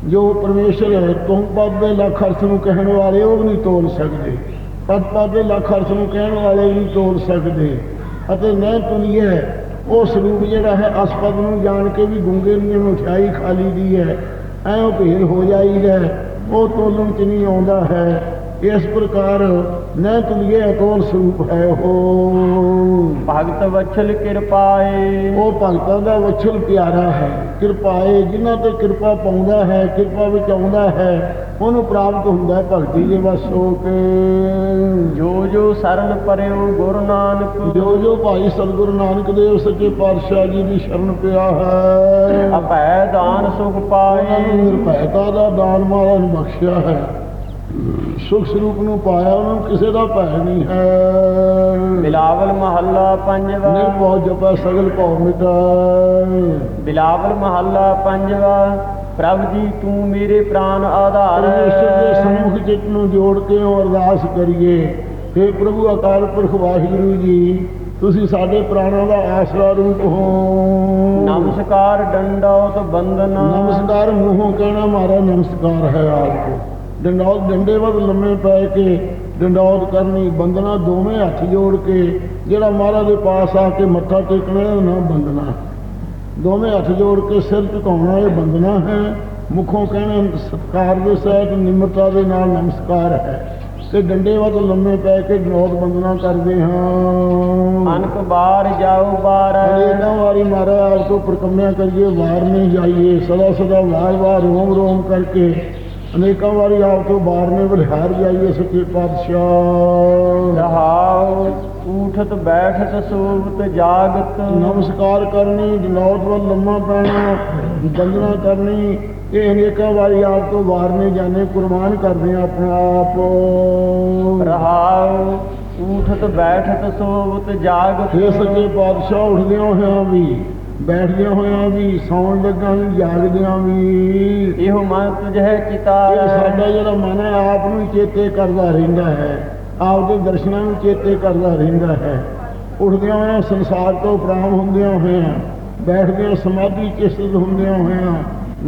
ਜੋ ਪਰਮੇਸ਼ਰ ਹੈ, ਤੁਮ ਪਦ ਦੇ ਲੱਖ ਅਰਥ ਨੂੰ ਕਹਿਣ ਵਾਲੇ, ਉਹ ਵੀ ਨਹੀਂ ਤੋਲ ਸਕਦੇ। ਪਦ ਦੇ ਲੱਖ ਅਰਥ ਨੂੰ ਕਹਿਣ ਵਾਲੇ ਵੀ ਨਹੀਂ ਤੋਲ ਸਕਦੇ। ਅਤੇ ਨਹਿ ਤੁਲੀਏ ਉਹ ਸਰੂਪ ਜਿਹੜਾ ਹੈ ਅਸਪਦ ਨੂੰ ਜਾਣ ਕੇ ਵੀ ਗੁੰਗੇ ਨੂੰ ਮਠਿਆਈ ਖਾਲੀ ਦੀ ਹੈ। ਐ ਉਹ ਭੇਦ ਹੋ ਜਾਈਦਾ। ਹੈ, ਉਹ ਤੋਲਣ ਚ ਨਹੀਂ ਆਉਂਦਾ ਹੈ। ਇਸ ਪ੍ਰਕਾਰ ਨਹਿ ਤੁਲੀਏ ਅਤੋਲ ਸਰੂਪ ਹੈ ਉਹ। ਭਗਤ ਵਛਲ ਕਿਰਪਾਏ। ਉਹ ਭਗਤਾਂ ਦਾ ਵਛਲ ਪਿਆਰਾ ਹੈ। ਕਿਰਪਾਏ ਜਿਨ੍ਹਾਂ ਤੇ ਕਿਰਪਾ ਪਾਉਂਦਾ ਹੈ ਕਿਰਪਾ ਵਿੱਚ ਆਉਂਦਾ ਹੈ ਉਹਨੂੰ ਪ੍ਰਾਪਤ ਹੁੰਦਾ ਹੈ ਭਗਤੀ ਦੇ ਵਸ ਹੋ ਕੇ। ਜੋ ਜੋ ਸਰਨ ਪਰਿਓ ਗੁਰੂ ਨਾਨਕ। ਜੋ ਜੋ ਭਾਈ ਸਤਿਗੁਰੂ ਨਾਨਕ ਦੇਵ ਸੱਚੇ ਪਾਤਸ਼ਾਹ ਜੀ ਦੀ ਸ਼ਰਨ ਪਿਆ ਹੈ। ਅਪੈ ਦਾਨ ਸੁਖ ਉਹਨਾਂ ਨੂੰ ਪਾਏ ਨਿਰਭੈਤਾ ਦਾ ਦਾਨ ਮਹਾਰਾਜ ਨੇ ਬਖਸ਼ਿਆ ਹੈ। ਸੁਖ ਸਰੂਪ ਨੂੰ ਪਾਇਆ ਉਹਨਾਂ ਨੂੰ ਕਿਸੇ ਦਾ ਭੈ ਨਹੀਂ ਹੈ। ਬਿਲਾਵਲ ਮਹੱਲਾ ਪੰਜਵਾ। ਨਿਰਭਉ ਜਪੈ ਸਗਲ ਭਉ ਮਿਟਾਏ ਬਿਲਾਵਲ ਮਹੱਲਾ ਪੰਜਵਾ। ਪ੍ਰਭ ਜੀ ਤੂੰ ਮੇਰੇ ਪ੍ਰਾਨ ਆਧਾਰ। ਪਰਮੇਸ਼ਰ ਦੇ ਸਨਮੁਖ ਚਿੱਤ ਨੂੰ ਜੋੜ ਕੇ ਅਰਦਾਸ ਕਰੀਏ। हे ਪ੍ਰਭੂ ਅਕਾਲ ਪੁਰਖ ਵਾਹਿਗੁਰੂ ਜੀ ਤੁਸੀਂ ਸਾਡੇ ਪ੍ਰਾਣਾਂ ਦਾ ਆਸਰਾ ਰੂਪ ਹੋ। ਨਮਸਕਾਰ ਡੰਡੌਤ ਬੰਦਨ ਨਮਸਕਾਰ ਮੂੰਹੋਂ ਕਹਿਣਾ ਮਾਰਾ ਨਮਸਕਾਰ ਹੈ ਆਪਕੋ ਡੰਡੌਤ ਡੰਡੇ ਵੱਲ ਲੰਮੇ ਪੈ ਕੇ ਡੰਡੌਤ ਕਰਨੀ ਬੰਦਨਾ ਦੋਵੇਂ ਹੱਥ ਜੋੜ ਕੇ ਜਿਹੜਾ ਮਹਾਰਾਜ ਦੇ ਪਾਸ ਆ ਕੇ ਮੱਥਾ ਟੇਕਣਾ ਨਾਮ ਬੰਦਨਾ ਦੋਵੇਂ ਹੱਥ ਜੋੜ ਕੇ ਸਿਰ ਝੁਕਾਉਣਾ ਇਹ ਬੰਦਨਾ ਹੈ। ਮੁਖੋਂ ਕਹਿਣਾ ਸਤਕਾਰ ਦੇ ਸਹਿਤ ਨਿਮਰਤਾ ਦੇ ਨਾਲ ਨਮਸਕਾਰ ਹੈ। ਤੇ ਡੰਡੇ ਵੱਲ ਲੰਮੇ ਪੈ ਕੇ ਡੰਡੌਤ ਬੰਦਨਾ ਕਰਦੇ ਹਾਂ। ਅਨਕ ਬਾਰ ਜਾਉ ਬਾਰ ਅਨੇਕਾਂ ਵਾਰੀ ਮਹਾਰਾਜ ਤੋਂ ਪ੍ਰਕੰਮਿਆ ਕਰੀਏ ਵਾਰ ਨਹੀਂ ਜਾਈਏ। ਸਦਾ ਸਦਾ ਵਾਰ ਵਾਰ ਰੋਮ ਰੋਮ ਕਰਕੇ ਅਨੇਕਾਂ ਵਾਰੀ ਆਪ ਤੋਂ ਬਾਹਰ ਨੇ ਬਲਿਹਾਰ ਜਾਈਏ ਸੱਚੇ ਪਾਤਸ਼ਾਹ। ਰਹਾਉ ਊਠਤ ਬੈਠਤ ਸੋਵਤ ਜਾਗਤ। ਨਮਸਕਾਰ ਕਰਨੀ ਜਨੌਤ ਵੱਲ ਲੰਮਾ ਪੈਣਾ ਬੰਦਨਾ ਕਰਨੀ ਇਹ ਅਨੇਕਾਂ ਵਾਰੀ ਆਪ ਤੋਂ ਬਾਹਰ ਨਹੀਂ ਜਾਣੇ ਕੁਰਬਾਨ ਕਰਦੇ ਹਾਂ ਆਪਣਾ ਆਪ। ਰਹਾਉ ਊਠਤ ਬੈਠਤ ਸੋਵਤ ਜਾਗਤ। ਇਹ ਸੱਚੇ ਪਾਤਸ਼ਾਹ ਉੱਠਦਿਆਂ ਹੋਇਆਂ ਵੀ ਬੈਠਦਿਆਂ ਹੋਇਆਂ ਵੀ ਸੌਣ ਲੱਗਾ ਵੀ ਜਾਗਦਿਆਂ ਵੀ। ਇਹੋ ਮਨ ਤੁਝੇ ਚਿਤਾ। ਇਹ ਸਾਡਾ ਜਿਹੜਾ ਮਨ ਹੈ ਆਪ ਨੂੰ ਹੀ ਚੇਤੇ ਕਰਦਾ ਰਹਿੰਦਾ ਹੈ। ਆਪ ਦੇ ਦਰਸ਼ਨਾਂ ਨੂੰ ਚੇਤੇ ਕਰਦਾ ਰਹਿੰਦਾ ਹੈ। ਉੱਠਦਿਆਂ ਹੋਇਆਂ ਸੰਸਾਰ ਤੋਂ ਉਪਰਾਮ ਹੁੰਦਿਆਂ ਹੋਇਆਂ ਬੈਠਦਿਆਂ ਸਮਾਧੀ ਚਿਸਤ ਹੁੰਦਿਆਂ ਹੋਇਆਂ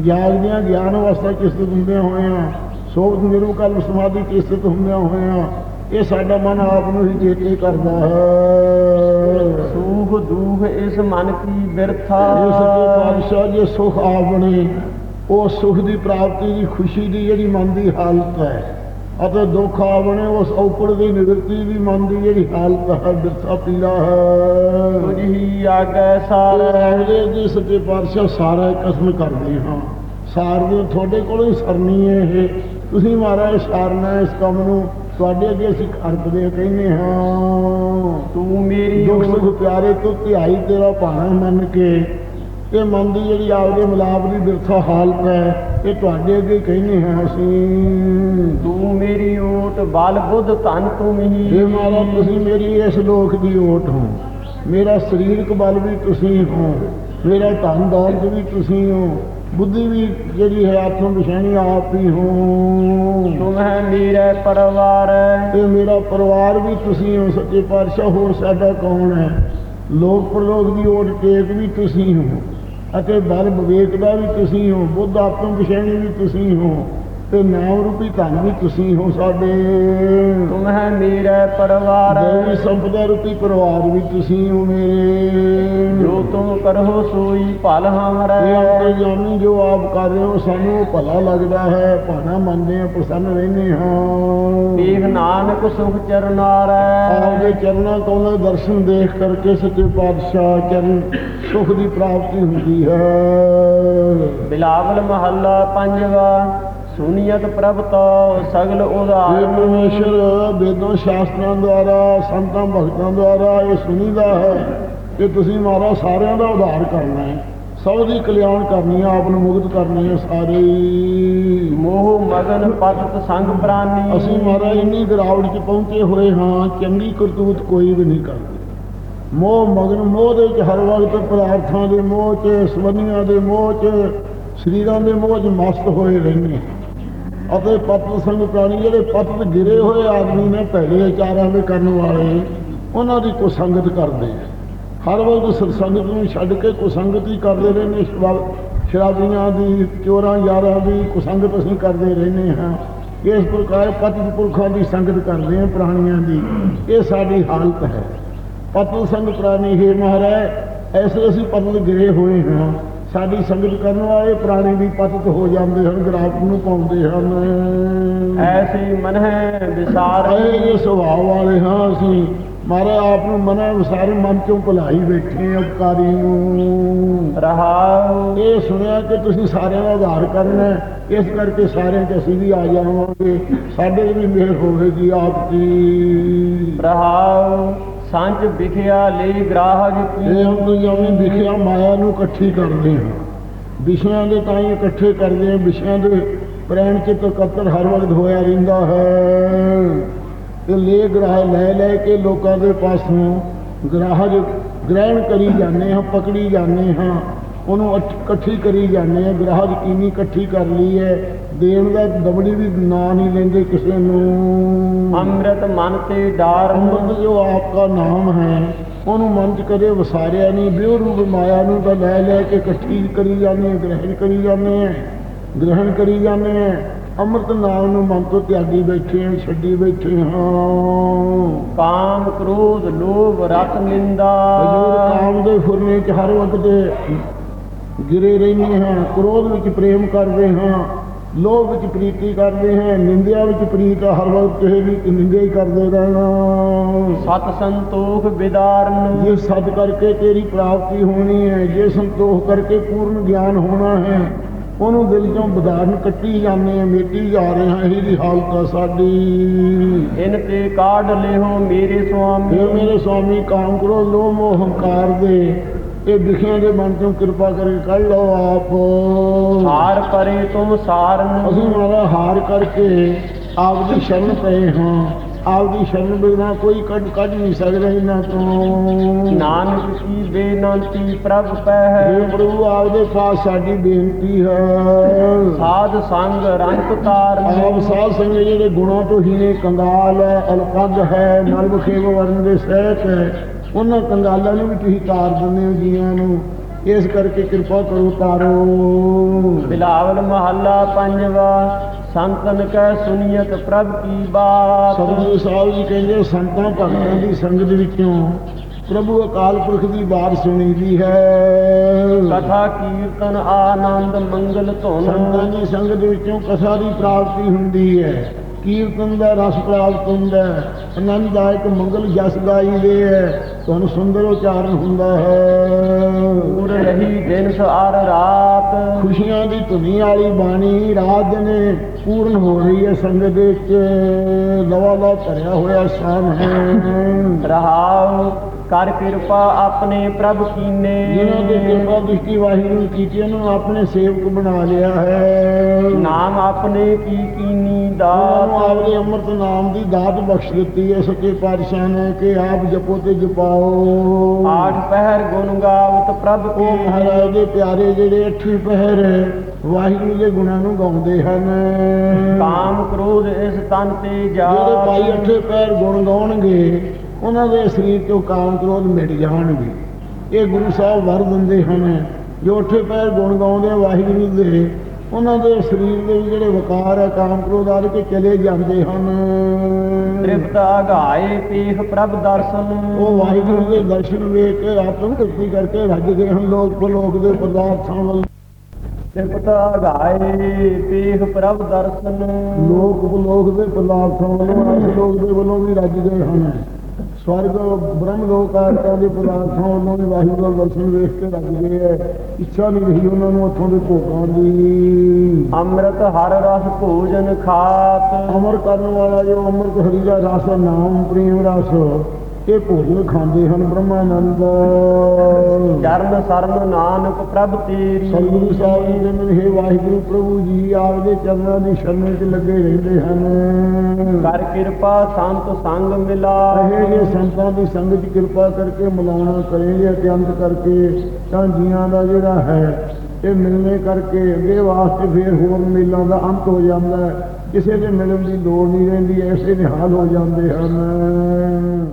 ਜਾਗਦਿਆਂ ਗਿਆਨ ਅਵਸਥਾ ਚਿਸਤ ਹੁੰਦਿਆਂ ਹੋਇਆਂ ਸੋਭਤ ਨਿਰਵਕਲ ਸਮਾਧੀ ਚਿਸਤ ਹੁੰਦਿਆਂ ਹੋਇਆਂ ਇਹ ਸਾਡਾ ਮਨ ਆਪ ਨੂੰ ਹੀ ਚੇਤੇ ਕਰਦਾ ਹੈ। ਸੂਖ ਦੂਖ ਇਸ ਮਨ ਕੀ ਬਿਰਥਾ। ਇਹ ਸੱਚੇ ਪਾਤਸ਼ਾਹ ਜੇ ਸੁਖ ਆਪਣੇ ਉਹ ਸੁਖ ਦੀ ਪ੍ਰਾਪਤੀ ਦੀ ਖੁਸ਼ੀ ਦੀ ਜਿਹੜੀ ਮਨ ਦੀ ਹਾਲਤ ਹੈ। ਅਤੇ ਦੁੱਖ ਆਪਣੇ ਉਸ ਔਕੜ ਦੀ ਨਿਵਰਤੀ ਦੀ ਮਨ ਦੀ ਜਿਹੜੀ ਹਾਲਤ ਹੈ ਬਿਰਥਾ ਪੀੜਾ ਹੈ। ਤੁਝ ਆਗੈ ਸਾਰ। ਆਉਂਦੇ ਜੀ ਸੱਚੇ ਪਾਤਸ਼ਾਹ ਸਾਰਾ ਕਸਮ ਕਰਦੇ ਹਾਂ। ਸਾਰ ਦੇ ਤੁਹਾਡੇ ਕੋਲੋਂ ਹੀ ਸਰਨੀ ਹੈ ਇਹ। ਤੁਸੀਂ ਮਹਾਰਾਜ ਸਾਰਨਾ ਇਸ ਕੰਮ ਨੂੰ। ਤੁਹਾਡੇ ਅੱਗੇ ਅਸੀਂ ਅਰਪਦੇ ਕਹਿੰਦੇ ਹਾਂ। ਤੂੰ ਮੇਰੀ ਦੁੱਖ ਸੁਖ ਪਿਆਰੇ ਤੋਂ ਧਿਆਈ ਤੇਰਾ ਭਾਣਾ ਮੰਨ ਕੇ ਇਹ ਮਨ ਦੀ ਜਿਹੜੀ ਆਪਦੇ ਮਿਲਾਪ ਦੀ ਬਿਰਥਾ ਹਾਲਤ ਹੈ ਇਹ ਤੁਹਾਡੇ ਅੱਗੇ ਕਹਿੰਦੇ ਹਾਂ ਅਸੀਂ। ਤੂੰ ਮੇਰੀ ਓਟ ਬਲ ਬੁੱਧ ਧਨ ਤੂੰ ਹੀ ਇਹ ਮਾਰਾ ਤੁਸੀਂ ਮੇਰੀ ਇਸ ਲੋਕ ਦੀ ਓਟ ਹੋ ਮੇਰਾ ਸਰੀਰਕ ਬਲ ਵੀ ਤੁਸੀਂ ਹੋ ਮੇਰਾ ਧਨ ਦੌਲਤ ਵੀ ਤੁਸੀਂ ਹੋ ਬੁੱਧੀ ਵੀ ਜਿਹੜੀ ਹੈ ਆਤਮ ਵਿਸ਼ਾਣੀ ਆਪ ਹੀ ਹੋ। ਤੁਮ ਹੈ ਮੇਰਾ ਪਰਿਵਾਰ। ਤੇ ਮੇਰਾ ਪਰਿਵਾਰ ਵੀ ਤੁਸੀਂ ਹੋ ਸੱਚੇ ਪਾਤਸ਼ਾਹ ਹੋਰ ਸਾਡਾ ਕੌਣ ਹੈ? ਲੋਕ ਪ੍ਰਲੋਕ ਦੀ ਓਟ ਟੇਕ ਵੀ ਤੁਸੀਂ ਹੋ ਅਤੇ ਬਲ ਵਿਵੇਕ ਦਾ ਵੀ ਤੁਸੀਂ ਹੋ ਬੁੱਧ ਆਤਮ ਵਿਸ਼ਾਣੀ ਵੀ ਤੁਸੀਂ ਹੋ। ਤੇ ਨਾਮ ਰੂਪੀ ਧਨ ਵੀ ਤੁਸੀਂ ਹੋ ਸਾਡੇ। ਤੁਮ ਹੈ ਮੇਰਾ ਪਰਿਵਾਰ। ਦੇਵੀ ਸੰਪਦਾ ਰੂਪੀ ਪਰਿਵਾਰ ਵੀ ਤੁਸੀਂ ਹੋ ਮੇਰੇ। ਜੋ ਤੁਮ ਕਰੋ ਸੋਈ ਭਲ ਇਹ ਹਮਰੇ ਅੰਤਰਜਾਮੀ ਜੋ ਆਪ ਕਰ ਰਹੇ ਹੋ ਸਾਨੂੰ ਭਲਾ ਲੱਗਦਾ ਹੈ। ਭਾਣਾ ਮੰਨਦੇ ਹਾਂ ਪ੍ਰਸੰਨ ਰਹਿੰਦੇ ਹਾਂ। ਦੇਖ ਨਾਨਕ ਸੁਖ ਚਰਨਾਰੈ ਆਪਦੇ ਚਰਨਾਂ ਤੋਂ ਦੇ ਦਰਸ਼ਨ ਦੇਖ ਕਰਕੇ ਸੱਚੇ ਪਾਤਸ਼ਾਹ ਚਰਨ ਸੁਖ ਦੀ ਪ੍ਰਾਪਤੀ ਹੁੰਦੀ ਹੈ। ਬਿਲਾਵਲ ਮਹੱਲਾ ਪੰਜਵਾ। ਸੁਨੀਅਤ ਪ੍ਰਭ ਤੋ ਸਗਲ ਉਦਾਰ ਪਰਮੇਸ਼ਰ ਵੇਦਾਂ ਸ਼ਾਸਤਰਾਂ ਦੁਆਰਾ ਸੰਤਾਂ ਭਗਤਾਂ ਦੁਆਰਾ ਇਹ ਸੁਣੀਦਾ ਹੈ ਕਿ ਤੁਸੀਂ ਮਾਰਾ ਸਾਰਿਆਂ ਦਾ ਉਧਾਰ ਕਰਨਾ ਹੈ ਸਭ ਦੀ ਕਲਿਆਣ ਕਰਨੀ ਹੈ ਆਪ ਨੂੰ ਮੁਕਤ ਕਰਨੀ ਹੈ ਸਾਰੇ। ਮੋਹ ਮਗਨ ਪਤਤ ਸੰਗ ਪ੍ਰਾਨੀ ਅਸੀਂ ਮਹਾਰਾਜ ਇੰਨੀ ਗਿਰਾਵਟ 'ਚ ਪਹੁੰਚੇ ਹੋਏ ਹਾਂ ਚੰਗੀ ਕਰਤੂਤ ਕੋਈ ਵੀ ਨਹੀਂ ਕਰਦੇ ਮੋਹ ਮਗਨ ਮੋਹ ਦੇ ਵਿੱਚ ਹਰ ਵਕਤ ਪਦਾਰਥਾਂ ਦੇ ਮੋਹ 'ਚ ਸਵੰਨੀਆਂ ਦੇ ਮੋਹ 'ਚ ਸਰੀਰਾਂ ਦੇ ਮੋਹ 'ਚ ਮਸਤ ਹੋਏ ਰਹਿੰਦੇ ਹਾਂ। ਅਤੇ ਪਤਤ ਸੰਗ ਪ੍ਰਾਣੀ ਜਿਹੜੇ ਪਤਤ ਗਿਰੇ ਹੋਏ ਆਦਮੀ ਨੇ ਭੈੜੇ ਵਿਚਾਰਾਂ ਦੇ ਕਰਨ ਵਾਲੇ, ਉਹਨਾਂ ਦੀ ਕੁਸੰਗਤ ਕਰਦੇ ਆ। ਹਰ ਵਕਤ ਸਤਸੰਗਤ ਨੂੰ ਛੱਡ ਕੇ ਕੁਸੰਗਤ ਹੀ ਕਰਦੇ ਰਹਿੰਦੇ ਸ਼ਰਾਬ- ਸ਼ਰਾਬੀਆਂ ਦੀ, ਚੋਰਾਂ ਯਾਰਾਂ ਦੀ ਕੁਸੰਗਤ ਅਸੀਂ ਕਰਦੇ ਰਹਿੰਦੇ ਹਾਂ। ਇਸ ਪ੍ਰਕਾਰ ਪਤਿਤ ਪੁਰਖਾਂ ਦੀ ਸੰਗਤ ਕਰਦੇ ਹਾਂ ਪ੍ਰਾਣੀਆਂ ਦੀ। ਇਹ ਸਾਡੀ ਹਾਲਤ ਹੈ। ਪਤਿਤ ਸੰਗ ਪ੍ਰਾਣੀ, ਹੈ ਮਹਾਰਾਜ ਐਸੇ ਅਸੀਂ ਪਤਿਤ ਗਿਰੇ ਹੋਏ ਹਾਂ। ਸਾਡੀ ਸੰਗਤ ਕਰਨ ਵਾਲੇ ਪ੍ਰਾਣੀ ਵੀ ਪਤਿਤ ਹੋ ਜਾਂਦੇ ਹਨ ਗਰਾਫ ਨੂੰ ਪਾਉਂਦੇ ਹਨ। ਐਸੀ ਮਨ ਹੈ ਵਿਸਾਰ ਇਹ ਸੁਭਾਅ ਵਾਲੇ ਹਾਂ ਅਸੀਂ। ਮਾਰੇ ਆਪ ਨੂੰ ਮਨਾ ਵਿਸਾਰ ਮਨ ਚੋਂ ਭੁਲਾਈ ਬੈਠੇ ਹਾਂ ਉਪਕਾਰੀ ਨੂੰ। ਰਹਾਉ। ਇਹ ਸੁਣਿਆ ਕਿ ਤੁਸੀਂ ਸਾਰਿਆਂ ਦਾ ਆਧਾਰ ਕਰਨਾ ਇਸ ਕਰਕੇ ਸਾਰਿਆਂ 'ਚ ਅਸੀਂ ਵੀ ਆ ਜਾਵਾਂਗੇ। ਸਾਡੇ 'ਤੇ ਵੀ ਮਿਹਰ ਹੋਵੇਗੀ ਆਪ ਦੀ। ਰਹਾਉ। ਸੰਚ ਵਿਖਿਆ ਲੈ ਗ੍ਰਾਹਕ ਇਹ ਕੀ ਹਮ ਵਿਖਿਆ ਮਾਇਆ ਨੂੰ ਇਕੱਠੀ ਕਰਦੇ ਹਾਂ। ਵਿਸ਼ਿਆਂ ਦੇ ਤਾਂ ਹੀ ਇਕੱਠੇ ਕਰਦੇ ਹਾਂ। ਵਿਸ਼ਿਆਂ ਦੇ ਪ੍ਰੇਮ ਚਿੱਤ ਇਕੱਤਰ ਹਰ ਵਕਤ ਹੋਇਆ ਰਹਿੰਦਾ ਹੈ। ਤੇ ਲੈ ਗ੍ਰਾਹ ਲੈ ਲੈ ਕੇ ਲੋਕਾਂ ਦੇ ਪਾਸੋਂ ਗ੍ਰਾਹਕ ਗ੍ਰਹਿਣ ਕਰੀ ਜਾਂਦੇ ਹਾਂ, ਪਕੜੀ ਜਾਂਦੇ ਹਾਂ। ਉਹਨੂੰ ਇਕੱਠੀ ਕਰੀ ਜਾਂਦੇ ਹਾਂ ਗ੍ਰਾਹਕ ਕੀਨੀ ਇਕੱਠੀ ਕਰ ਲਈ ਹੈ। ਦੇਣ ਦਾ ਦਬੜੀ ਵੀ ਨਾਂ ਨਹੀਂ ਲੈਂਦੇ ਕਿਸੇ ਨੂੰ। ਅੰਮ੍ਰਿਤ ਮਨ ਤੇ ਡਾਰ ਅੰਮ੍ਰਿਤ ਜੋ ਆਪਕਾ ਨਾਮ ਹੈ ਉਹਨੂੰ ਮਨ ਚ ਕਦੇ ਵਸਾਰਿਆ ਨਹੀਂ। ਬਿਉ ਰੂਪ ਮਾਇਆ ਨੂੰ ਤਾਂ ਲੈ ਲੈ ਕੇ ਇਕੱਠੀ ਕਰੀ ਜਾਂਦੇ ਹਾਂ ਗ੍ਰਹਿਣ ਕਰੀ ਜਾਂਦੇ ਹਾਂ ਗ੍ਰਹਿਣ ਕਰੀ ਜਾਂਦੇ ਹਾਂ ਅੰਮ੍ਰਿਤ ਨਾਮ ਨੂੰ ਮਨ ਤੋਂ ਤਿਆਗੀ ਬੈਠੇ ਹਾਂ ਛੱਡੀ ਬੈਠੇ ਹਾਂ ਕਾਮ ਕ੍ਰੋਧ ਲੋਭ ਰਤ ਨਿੰਦਾ। ਹਜੂਰ ਕਾਮ ਦੇ ਫੁਰਨੇ ਚ ਹਰ ਵਕਤ ਗਿਰੇ ਰਹਿੰਦੇ ਹਾਂ ਕ੍ਰੋਧ ਵਿੱਚ ਪ੍ਰੇਮ ਕਰਦੇ ਹਾਂ ਲੋਭ ਵਿੱਚ ਪ੍ਰੀਤੀ ਕਰਦੇ ਹਾਂ ਨਿੰਦਿਆ ਵਿੱਚ ਪ੍ਰੀਤ ਹਰ ਵਕਤ ਕਿਸੇ ਦੀ ਨਿੰਦਿਆ ਹੀ ਕਰਦੇ ਰਹਿਣਾ। ਸਤ ਸੰਤੋਖ ਵਿਦਾਰਨ। ਜੇ ਸਦ ਕਰਕੇ ਤੇਰੀ ਪ੍ਰਾਪਤੀ ਹੋਣੀ ਹੈ ਜੇ ਸੰਤੋਖ ਕਰਕੇ ਪੂਰਨ ਗਿਆਨ ਹੋਣਾ ਹੈ ਉਹਨੂੰ ਦਿਲ ਚੋਂ ਬਦਾਰਨ ਕੱਟੀ ਜਾਂਦੇ ਆ ਮੇਟੀ ਜਾ ਰਹੇ ਹਾਂ ਇਹਦੀ ਹਾਲਤ ਆ ਸਾਡੀ। ਇਨ ਤੇ ਕਾਢ ਲਿਓ ਮੇਰੇ ਸੁਆਮੀ। ਮੇਰੇ ਸਵਾਮੀ ਕਾਮ ਕਰੋ ਲੋਭ ਹੰਕਾਰ ਦੇ। ਇਹ ਵਿਖਿਆਂ ਦੇ ਮਨ ਚੋਂ ਕਿਰਪਾ ਕਰਕੇ ਕੱਢ ਲਓ ਆਪ। ਹਾਰ ਪਰੇ ਤੁਮ ਸਾਰਨ ਅਸੀਂ ਮਾਰਾ ਹਾਰ ਕਰਕੇ ਆਪ ਦੀ ਸ਼ਰਨ ਪਏ ਹਾਂ। ਆਪ ਦੀ ਸ਼ਰਨ ਬਿਨਾਂ ਕੋਈ ਕੱਢ ਕੱਢ ਨਹੀਂ ਸਕਦਾ ਇਹਨਾਂ ਤੋਂ। ਨਾਨਕ ਕੀ ਬੇਨੰਤੀ ਪ੍ਰਭ ਪੈ ਹੈ। ਪ੍ਰਭੂ ਆਪਦੇ ਪਾਸ ਸਾਡੀ ਬੇਨਤੀ ਹੈ। ਸਾਧ ਸੰਗ ਰੰਗ ਤਾਰਨ। ਆਪ ਸਾਧ ਸੰਗ ਜਿਹੜੇ ਗੁਣਾਂ ਤੋਂ ਹੀਨੇ ਕੰਗਾਲ ਹੈ ਅਲਪਗ ਹੈ ਨਰਮਖੇਵ ਵਰਨ ਦੇ ਸਹਿਤ। ਹੈ ਉਹਨਾਂ ਕੰਗਾਲਾਂ ਨੂੰ ਵੀ ਤੁਸੀਂ ਤਾਰ ਦਿੰਦੇ ਹੋ ਜੀਆਂ ਨੂੰ। ਇਸ ਕਰਕੇ ਕਿਰਪਾ ਕਰੋ ਤਾਰੋ। ਬਿਲਾਵਲ ਮਹੱਲਾ ਪੰਜਵਾ ਸੰਤਨ ਕੈ ਸੁਨੀਅਤ ਪ੍ਰਭ ਕੀ ਬਾਤ। ਸਤਿਗੁਰੂ ਸਾਹਿਬ ਜੀ ਕਹਿੰਦੇ ਸੰਤਾਂ ਭਗਤਾਂ ਦੀ ਸੰਗਤ ਵਿੱਚੋਂ ਪ੍ਰਭੂ ਅਕਾਲ ਪੁਰਖ ਦੀ ਬਾਤ ਸੁਣੀ ਦੀ ਹੈ। ਕਥਾ ਕੀਰਤਨ ਆਨੰਦ ਮੰਗਲ ਸੰਤਾਂ ਧੁਨ ਦੀ ਸੰਗਤ ਵਿੱਚੋਂ ਕਥਾ ਦੀ ਪ੍ਰਾਪਤੀ ਹੁੰਦੀ ਹੈ। ਕੀਰਤਨ ਦਾ ਰਸ ਪ੍ਰਾਪਤ ਹੁੰਦਾ ਹੈ। ਆਨੰਦਦਾਇਕ ਮੰਗਲ ਜਸ ਗਾਈਦੇ ਹੈ। ਤੁਹਾਨੂੰ ਸੁੰਦਰ ਉਚਾਰਨ ਹੁੰਦਾ ਹੈ। ਪੂਰ ਰਹੀ ਦਿਨ ਸਾਰ ਰਾਤ। ਖੁਸ਼ੀਆਂ ਦੀ ਧੁਨੀ ਵਾਲੀ ਬਾਣੀ ਰਾਤ ਦਿਨੇ ਪੂਰਨ ਹੋ ਰਹੀ ਹੈ ਸੰਗਤ ਦੇ ਵਿੱਚ। ਲਵਾ ਲਵਾ ਭਰਿਆ ਹੋਇਆ ਸਾਮ ਹੈ ਰਹਾਉ ਕਰ ਕਿਰਪਾ ਆਪਣੇ ਪ੍ਰਭ ਕੀਨੇ ਜਿਨ੍ਹਾਂ ਦੇ ਕਿਰਪਾ ਦ੍ਰਿਸ਼ਟੀ ਵਾਹਿਗੁਰੂ ਕੀਤੀ ਉਹਨੂੰ ਆਪਣੇ ਸੇਵਕ ਬਣਾ ਲਿਆ ਹੈ। ਨਾਮ ਆਪਣੇ ਕੀ ਕੀਨੀ ਉਹਨਾਂ ਨੂੰ ਦਾਤ ਆਪਦੇ ਅੰਮ੍ਰਿਤ ਨਾਮ ਦੀ ਦਾਤ ਬਖਸ਼ ਦਿੱਤੀ ਹੈ ਸੱਚੇ ਪਾਤਸ਼ਾਹ ਨੇ ਕਿ ਆਪ ਜਪੋ ਤੇ ਜਪਾਓ। ਆਠ ਪਹਿਰ ਗੁਣ ਗਾਵਤ ਪ੍ਰਭ ਕੀ ਮਹਾਰਾਜ ਦੇ ਪਿਆਰੇ ਜਿਹੜੇ ਅੱਠੀ ਪਹਿਰ ਵਾਹਿਗੁਰੂ ਦੇ ਗੁਣਾਂ ਨੂੰ ਗਾਉਂਦੇ ਹਨ। ਕਾਮ ਕ੍ਰੋਧ ਇਸ ਤਨ ਤੇ ਜਾ ਜਿਹੜੇ ਭਾਈ ਅੱਠੇ ਪੈਰ ਗੁਣ ਗਾਉਣਗੇ ਉਹਨਾਂ ਦੇ ਸਰੀਰ ਤੋਂ ਕਾਮ ਕ੍ਰੋਧ ਮਿਟ ਜਾਣਗੇ। ਇਹ ਗੁਰੂ ਸਾਹਿਬ ਵਰ ਦਿੰਦੇ ਹਨ ਜੋ ਅੱਠੇ ਪੈਰ ਗੁਣ ਗਾਉਂਦੇ ਆ ਵਾਹਿਗੁਰੂ ਦੇ ਉਹਨਾਂ ਦੇ ਸਰੀਰ ਦੇ ਜਿਹੜੇ ਵਿਕਾਰ ਹੈ ਕਾਮ ਕ੍ਰੋਧ ਆਦਿ ਕੇ ਚਲੇ ਜਾਂਦੇ ਹਨ। ਤ੍ਰਿਪਤ ਅਗਾਏ ਪੀਖ ਪ੍ਰਭ ਦਰਸ਼ਨ। ਉਹ ਵਾਹਿਗੁਰੂ ਦੇ ਦਰਸ਼ਨ ਵੇਖ ਕੇ ਆਤਮ ਤ੍ਰਿਪਤੀ ਕਰਕੇ ਰੱਜ ਗਏ ਹਨ ਲੋਕ ਪਲੋਕ ਦੇ ਪਦਾਰਥਾਂ ਵੱਲ। ਤ੍ਰਿਪਤ ਅਗਾਏ ਪੀਖ ਪ੍ਰਭ ਦਰਸ਼ਨ। ਲੋਕ ਪਲੋਕ ਦੇ ਪਦਾਰਥਾਂ ਵੱਲੋਂ ਲੋਕ ਦੇ ਵੱਲੋਂ ਵੀ ਰੱਜ ਗਏ ਹਨ। ਸਵਰਗ ਬ੍ਰਹਮ ਲੋਕ ਆਦਿ ਦੇ ਪਦਾਰਥਾਂ ਵੱਲੋਂ ਵੀ ਵਾਹਿਗੁਰੂ ਦਾ ਦਰਸ਼ਨ ਵੇਖ ਕੇ ਰੱਜ ਗਏ ਹੈ ਇੱਛਾ ਨਹੀਂ ਰਹੀ ਉਹਨਾਂ ਨੂੰ ਉੱਥੋਂ ਦੇ ਭੋਗਾਂ ਦੀ। ਅੰਮ੍ਰਿਤ ਹਰ ਰਸ ਭੋਜਨ ਖਾਤ। ਅਮਰ ਕਰਨ ਵਾਲਾ ਜੋ ਅੰਮ੍ਰਿਤ ਹਰੀ ਦਾ ਰਸ ਨਾਮ ਪ੍ਰੇਮ ਰਸ। ਇਹ ਭੋਜਨ ਖਾਂਦੇ ਹਨ ਬ੍ਰਹਮਾਨੰਦ। ਚਰਨ ਸਰਨ ਨਾਨਕ ਪ੍ਰਭ ਤੇਰੀ। ਸਤਿਗੁਰੂ ਸਾਹਿਬ ਜੀ ਕਹਿੰਦੇ ਨੇ, ਹੇ ਵਾਹਿਗੁਰੂ ਪ੍ਰਭੂ ਜੀ ਆਪਦੇ ਚਰਨਾਂ ਦੀ ਸ਼ਰਨ ਵਿੱਚ ਲੱਗੇ ਰਹਿੰਦੇ ਹਨ। ਕਰ ਕਿਰਪਾ ਸੰਤ ਸੰਗ ਮਿਲਾ। ਇਹ ਜੇ ਸੰਤਾਂ ਦੀ ਸੰਗਤ ਕਿਰਪਾ ਕਰਕੇ ਮਿਲਾਉਣਾ ਕਰੇਗੇ ਅਤਿਅੰਤ ਕਰਕੇ ਤਾਂ ਜੀਆਂ ਦਾ ਜਿਹੜਾ ਹੈ ਇਹ ਮਿਲਨੇ ਕਰਕੇ ਅੱਗੇ ਵਾਸਤੇ ਫੇਰ ਹੋਰ ਮੇਲਾਂ ਦਾ ਅੰਤ ਹੋ ਜਾਂਦਾ ਹੈ। ਕਿਸੇ ਦੇ ਮਿਲਣ ਦੀ ਲੋੜ ਨਹੀਂ ਰਹਿੰਦੀ ਐਸੇ ਨਿਹਾਲ ਹੋ ਜਾਂਦੇ ਹਨ।